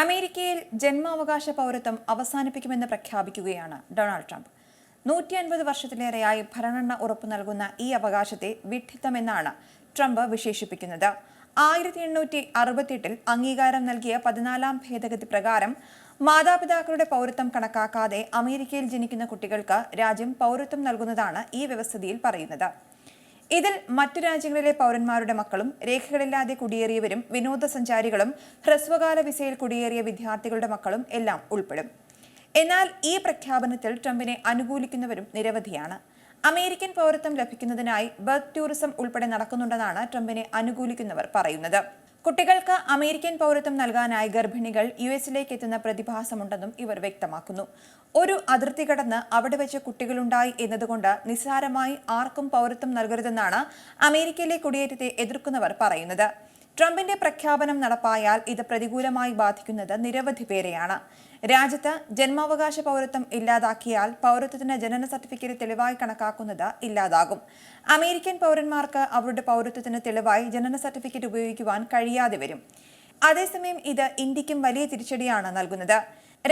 അമേരിക്കയിൽ ജന്മാവകാശ പൗരത്വം അവസാനിപ്പിക്കുമെന്ന് പ്രഖ്യാപിക്കുകയാണ് ഡൊണാൾഡ് ട്രംപ്. നൂറ്റി അൻപത് വർഷത്തിലേറെയായി ഭരണഘടന ഉറപ്പു നൽകുന്ന ഈ അവകാശത്തെ വിഡ്ഢിത്തമെന്നാണ് ട്രംപ് വിശേഷിപ്പിക്കുന്നത്. ആയിരത്തി എണ്ണൂറ്റി അറുപത്തിയെട്ടിൽ അംഗീകാരം നൽകിയ പതിനാലാം ഭേദഗതി പ്രകാരം മാതാപിതാക്കളുടെ പൗരത്വം കണക്കാക്കാതെ അമേരിക്കയിൽ ജനിക്കുന്ന കുട്ടികൾക്ക് രാജ്യം പൗരത്വം നൽകുന്നതാണ് ഈ വ്യവസ്ഥയിൽ പറയുന്നത്. ഇതിൽ മറ്റു രാജ്യങ്ങളിലെ പൗരന്മാരുടെ മക്കളും രേഖകളില്ലാതെ കുടിയേറിയവരും വിനോദസഞ്ചാരികളും ഹ്രസ്വകാല വിസയിൽ കുടിയേറിയ വിദ്യാർത്ഥികളുടെ മക്കളും എല്ലാം ഉൾപ്പെടും. എന്നാൽ ഈ പ്രഖ്യാപനത്തിൽ ട്രംപിനെ അനുകൂലിക്കുന്നവരും നിരവധിയാണ്. അമേരിക്കൻ പൗരത്വം ലഭിക്കുന്നതിനായി ബർത്ത് ടൂറിസം ഉൾപ്പെടെ നടക്കുന്നുണ്ടെന്നാണ് ട്രംപിനെ അനുകൂലിക്കുന്നവർ പറയുന്നത്. കുട്ടികൾക്ക് അമേരിക്കൻ പൗരത്വം നൽകാനായി ഗർഭിണികൾ യു എസിലേക്ക് എത്തുന്ന പ്രതിഭാസമുണ്ടെന്നും ഇവർ വ്യക്തമാക്കുന്നു. ഒരു അതിർത്തി കടന്ന് അവിടെ വെച്ച് കുട്ടികളുണ്ടായി എന്നതുകൊണ്ട് നിസ്സാരമായി ആർക്കും പൗരത്വം നൽകരുതെന്നാണ് അമേരിക്കയിലെ കുടിയേറ്റത്തെ എതിർക്കുന്നവർ പറയുന്നത്. ട്രംപിന്റെ പ്രഖ്യാപനം നടപ്പായാൽ ഇത് പ്രതികൂലമായി ബാധിക്കുന്നത് നിരവധി പേരെയാണ്. രാജ്യത്ത് ജന്മാവകാശ പൗരത്വം ഇല്ലാതാക്കിയാൽ പൗരത്വത്തിന് ജനന സർട്ടിഫിക്കറ്റ് തെളിവായി കണക്കാക്കുന്നത് ഇല്ലാതാകും. അമേരിക്കൻ പൗരന്മാർക്ക് അവരുടെ പൗരത്വത്തിന് തെളിവായി ജനന സർട്ടിഫിക്കറ്റ് ഉപയോഗിക്കുവാൻ കഴിയാതെ വരും. അതേസമയം ഇത് ഇന്ത്യക്കും വലിയ തിരിച്ചടിയാണ് നൽകുന്നത്.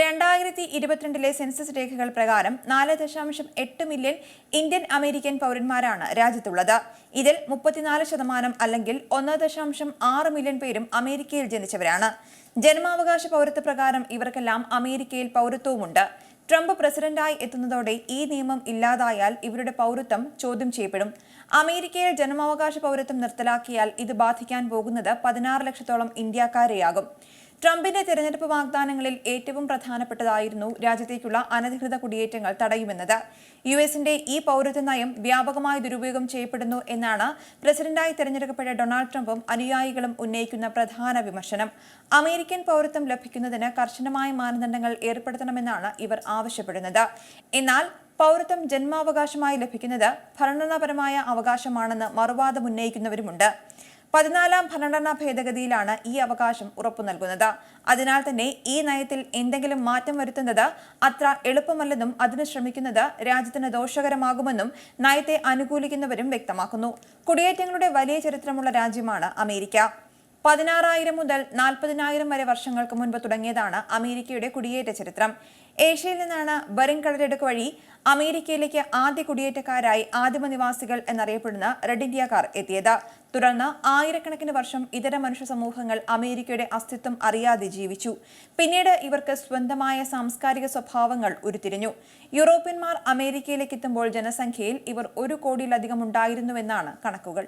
രണ്ടായിരത്തി ഇരുപത്തിരണ്ടിലെ സെൻസസ് രേഖകൾ പ്രകാരം നാല് ദശാംശം എട്ട് മില്യൺ ഇന്ത്യൻ അമേരിക്കൻ പൗരന്മാരാണ് രാജ്യത്തുള്ളത്. ഇതിൽ മുപ്പത്തിനാല് ശതമാനം അല്ലെങ്കിൽ ഒന്ന് ദശാംശം ആറ് മില്യൺ പേരും അമേരിക്കയിൽ ജനിച്ചവരാണ്. ജന്മാവകാശ പൗരത്വ പ്രകാരം ഇവർക്കെല്ലാം അമേരിക്കയിൽ പൗരത്വവുമുണ്ട്. ട്രംപ് പ്രസിഡന്റായി എത്തുന്നതോടെ ഈ നിയമം ഇല്ലാതായാൽ ഇവരുടെ പൗരത്വം ചോദ്യം ചെയ്യപ്പെടും. അമേരിക്കയിൽ ജന്മാവകാശ പൗരത്വം നിർത്തലാക്കിയാൽ ഇത് ബാധിക്കാൻ പോകുന്നത് പതിനാറ് ലക്ഷത്തോളം ഇന്ത്യക്കാരെയാകും. ട്രംപിന്റെ തെരഞ്ഞെടുപ്പ് വാഗ്ദാനങ്ങളിൽ ഏറ്റവും പ്രധാനപ്പെട്ടതായിരുന്നു രാജ്യത്തേക്കുള്ള അനധികൃത കുടിയേറ്റങ്ങൾ തടയുമെന്നത്. യു എസിന്റെ ഈ പൗരത്വ നയം വ്യാപകമായി ദുരുപയോഗം ചെയ്യപ്പെടുന്നു എന്നാണ് പ്രസിഡന്റായി തെരഞ്ഞെടുക്കപ്പെട്ട ഡൊണാൾഡ് ട്രംപും അനുയായികളും ഉന്നയിക്കുന്ന പ്രധാന വിമർശനം. അമേരിക്കൻ പൗരത്വം ലഭിക്കുന്നതിന് കർശനമായ മാനദണ്ഡങ്ങൾ ഏർപ്പെടുത്തണമെന്നാണ് ഇവർ ആവശ്യപ്പെടുന്നത്. എന്നാൽ പൗരത്വം ജന്മാവകാശമായി ലഭിക്കുന്നത് ഭരണഘടനാപരമായ അവകാശമാണെന്ന് മറുവാദം ഉന്നയിക്കുന്നവരുമുണ്ട്. പതിനാലാം ഭരണഘടനാ ഭേദഗതിയിലാണ് ഈ അവകാശം ഉറപ്പു നൽകുന്നത്. അതിനാൽ തന്നെ ഈ നയത്തിൽ എന്തെങ്കിലും മാറ്റം വരുത്തുന്നത് അത്ര എളുപ്പമല്ലെന്നും അതിന് ശ്രമിക്കുന്നത് രാജ്യത്തിന് ദോഷകരമാകുമെന്നും നയത്തെ അനുകൂലിക്കുന്നവരും വ്യക്തമാക്കുന്നു. കുടിയേറ്റങ്ങളുടെ വലിയ ചരിത്രമുള്ള രാജ്യമാണ് അമേരിക്ക. പതിനാറായിരം മുതൽ നാൽപ്പതിനായിരം വരെ വർഷങ്ങൾക്ക് മുൻപ് തുടങ്ങിയതാണ് അമേരിക്കയുടെ കുടിയേറ്റ ചരിത്രം. ഏഷ്യയിൽ നിന്നാണ് ബറിംഗ് കടലെടുക്ക് വഴി അമേരിക്കയിലേക്ക് ആദ്യ കുടിയേറ്റക്കാരായി ആദിമ നിവാസികൾ എന്നറിയപ്പെടുന്ന റെഡ് ഇന്ത്യക്കാർ എത്തിയത്. തുടർന്ന് ആയിരക്കണക്കിന് വർഷം ഇതര മനുഷ്യ സമൂഹങ്ങൾ അമേരിക്കയുടെ അസ്തിത്വം അറിയാതെ ജീവിച്ചു. പിന്നീട് ഇവർക്ക് സ്വന്തമായ സാംസ്കാരിക സ്വഭാവങ്ങൾ ഉരുത്തിരിഞ്ഞു. യൂറോപ്യന്മാർ അമേരിക്കയിലേക്ക് എത്തുമ്പോൾ ജനസംഖ്യയിൽ ഇവർ ഒരു കോടിയിലധികം ഉണ്ടായിരുന്നുവെന്നാണ് കണക്കുകൾ.